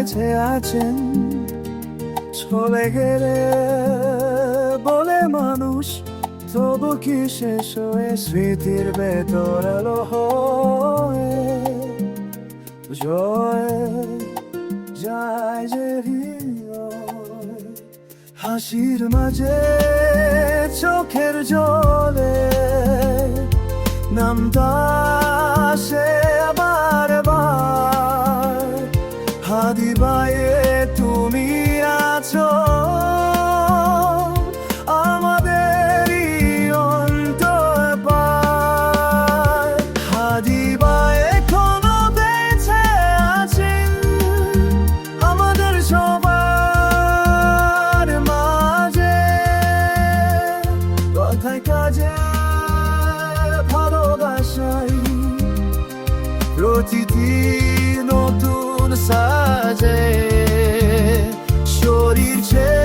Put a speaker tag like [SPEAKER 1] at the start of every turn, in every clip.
[SPEAKER 1] বেঁচে আছেন চলে গেলে বলে মানুষ, তবু কি শেষ হয়ে স্মৃতির ভেতর জয় যায় যে হাসির মাঝে চোখের জলে নামতা সে কাজে ভালোবাসাই প্রতিটি নতুন সাজে শরীর ছেড়ে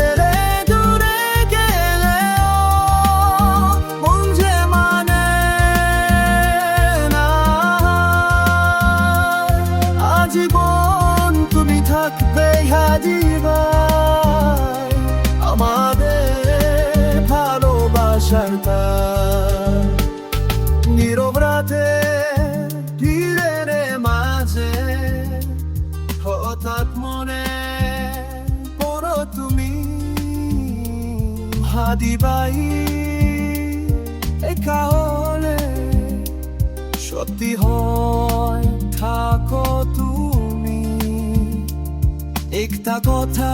[SPEAKER 1] হাদিবাই একা হলে সত্যি হয় থাকো তুমি। একটা কথা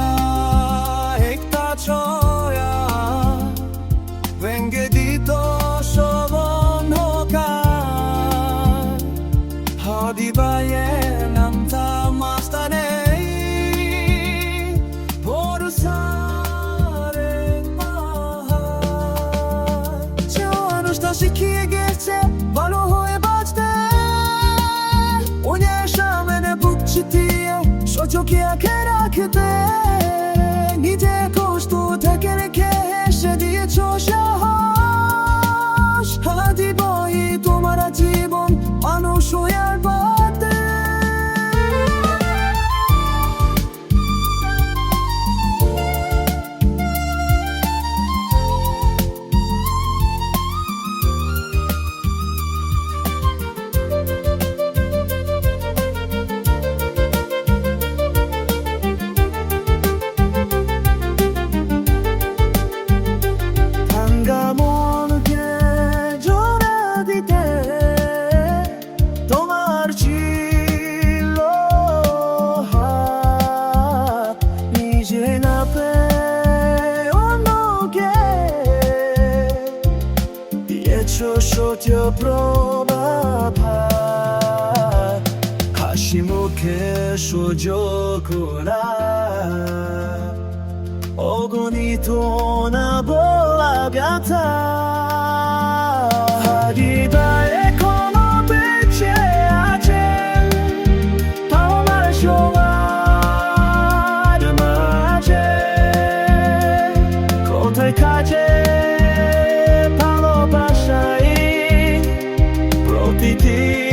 [SPEAKER 1] সচকে আঁকে রাখতে নিজে সত্য প্রভাত হাসি মুখে সুযোগ অগণিত না বলা ব্যথা Titi.